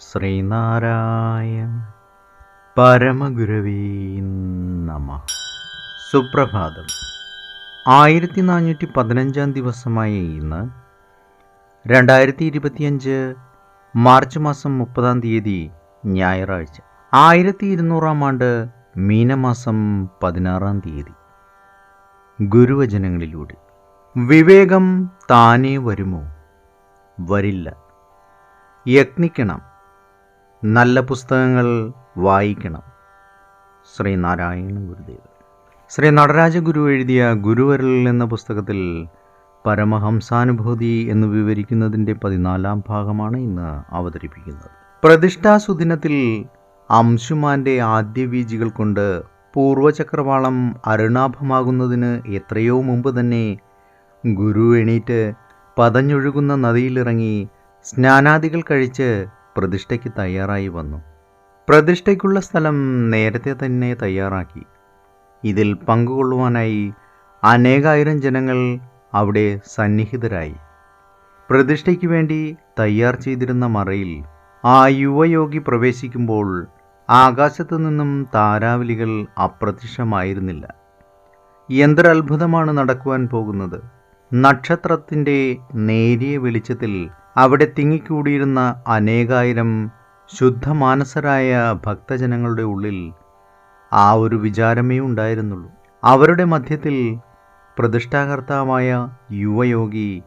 ശ്രീനാരായണ പരമഗുരവീ നമ. സുപ്രഭാതം. ആയിരത്തി നാനൂറ്റി പതിനഞ്ചാം ദിവസമായ ഇന്ന് രണ്ടായിരത്തി ഇരുപത്തിയഞ്ച് മാർച്ച് മാസം മുപ്പതാം തീയതി ഞായറാഴ്ച. ആയിരത്തി ഇരുന്നൂറാം ആണ്ട് മീനമാസം പതിനാറാം തീയതി. ഗുരുവചനങ്ങളിലൂടെ. വിവേകം താനേ വരുമോ? വരില്ല. യത്നിക്കണം നല്ല പുസ്തകങ്ങൾ വായിക്കണം. ശ്രീനാരായണ ഗുരുദേവ് ശ്രീ നടരാജ ഗുരു എഴുതിയ ഗുരുവരൽ എന്ന പുസ്തകത്തിൽ പരമഹംസാനുഭൂതി എന്ന് വിവരിക്കുന്നതിന്റെ പതിനാലാം ഭാഗമാണ് ഇന്ന് അവതരിപ്പിക്കുന്നത്. പ്രതിഷ്ഠാസുദിനത്തിൽ അംശുമാന്റെ ആദ്യ ബീജികൾ കൊണ്ട് പൂർവചക്രവാളം അരുണാഭമാകുന്നതിന് എത്രയോ മുമ്പ് തന്നെ ഗുരു എണീറ്റ് പതഞ്ഞൊഴുകുന്ന നദിയിലിറങ്ങി സ്നാനാദികൾ കഴിച്ച് പ്രതിഷ്ഠയ്ക്ക് തയ്യാറായി വന്നു. പ്രതിഷ്ഠയ്ക്കുള്ള സ്ഥലം നേരത്തെ തന്നെ തയ്യാറാക്കി. ഇതിൽ പങ്കുകൊള്ളുവാനായി അനേകായിരം ജനങ്ങൾ അവിടെ സന്നിഹിതരായി. പ്രതിഷ്ഠയ്ക്ക് വേണ്ടി തയ്യാർ ചെയ്തിരുന്ന മറയിൽ ആ യുവയോഗി പ്രവേശിക്കുമ്പോൾ ആകാശത്തു നിന്നും താരാവലികൾ അപ്രത്യക്ഷമായിരുന്നില്ല. യന്ത്രത്ഭുതമാണ് നടക്കുവാൻ പോകുന്നത്? നക്ഷത്രത്തിന്റെ നേരിയ വെളിച്ചത്തിൽ അവിടെ തിങ്ങിക്കൂടിയിരുന്ന അനേകായിരം ശുദ്ധമാനസരായ ഭക്തജനങ്ങളുടെ ഉള്ളിൽ ആ ഒരു വിചാരമേ ഉണ്ടായിരുന്നുള്ളൂ. അവരുടെ മധ്യത്തിൽ പ്രതിഷ്ഠാകർത്താവായ യുവയോഗി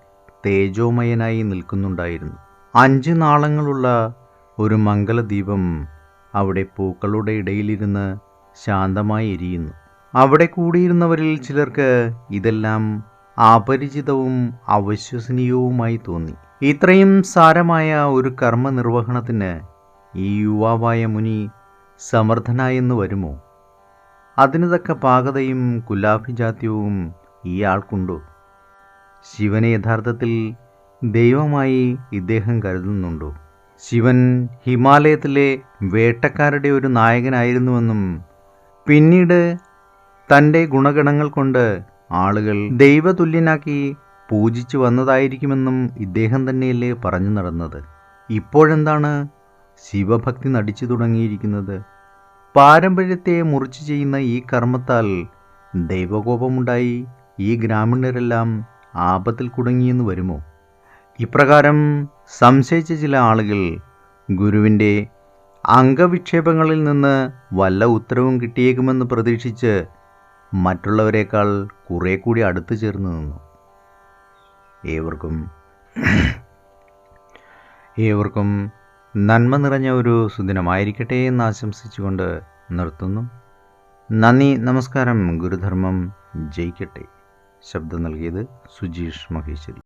തേജോമയനായി നിൽക്കുന്നുണ്ടായിരുന്നു. അഞ്ച് നാളങ്ങളുള്ള ഒരു മംഗലദീപം അവിടെ പൂക്കളുടെ ഇടയിലിരുന്ന് ശാന്തമായി എരിയുന്നു. അവിടെ കൂടിയിരുന്നവരിൽ ചിലർക്ക് ഇതെല്ലാം അപരിചിതവും അവിശ്വസനീയവുമായി തോന്നി. ഇത്രയും സാരമായ ഒരു കർമ്മനിർവഹണത്തിന് ഈ യുവാവായ മുനി സമർത്ഥനായെന്ന് വരുമോ? അതിന് തക്ക പാകതയും കുലാഭിജാത്യവും ഈ ആൾക്കുണ്ടോ? ശിവനെ യഥാർത്ഥത്തിൽ ദൈവമായി ഇദ്ദേഹം കരുതുന്നുണ്ടോ? ശിവൻ ഹിമാലയത്തിലെ വേട്ടക്കാരുടെ ഒരു നായകനായിരുന്നുവെന്നും പിന്നീട് തന്റെ ഗുണഗണങ്ങൾ കൊണ്ട് ആളുകൾ ദൈവതുല്യനാക്കി പൂജിച്ചു വന്നതായിരിക്കുമെന്നും ഇദ്ദേഹം തന്നെയല്ലേ പറഞ്ഞു നടന്നത്. ഇപ്പോഴെന്താണ് ശിവഭക്തി നടിച്ചു തുടങ്ങിയിരിക്കുന്നത്? പാരമ്പര്യത്തെ മുറിച്ചു ചെയ്യുന്ന ഈ കർമ്മത്താൽ ദൈവകോപമുണ്ടായി ഈ ഗ്രാമീണരെല്ലാം ആപത്തിൽ കുടുങ്ങിയെന്ന് വരുമോ? ഇപ്രകാരം സംശയിച്ച ചില ആളുകൾ ഗുരുവിന്റെ അംഗവിക്ഷേപങ്ങളിൽ നിന്ന് വല്ല ഉത്തരവും കിട്ടിയേക്കുമെന്ന് പ്രതീക്ഷിച്ച് മറ്റുള്ളവരെക്കാൾ കുറേ കൂടി അടുത്തു ചേർന്ന് നിന്നു. ഏവർക്കും ഏവർക്കും നന്മ നിറഞ്ഞ ഒരു സുദിനമായിരിക്കട്ടെ എന്ന് ആശംസിച്ചുകൊണ്ട് നിർത്തുന്നു. നന്ദി നമസ്കാരം ഗുരുധർമ്മം ജയിക്കട്ടെ. ശബ്ദം നൽകിയത് സുജീഷ് മഹേശ്വരി.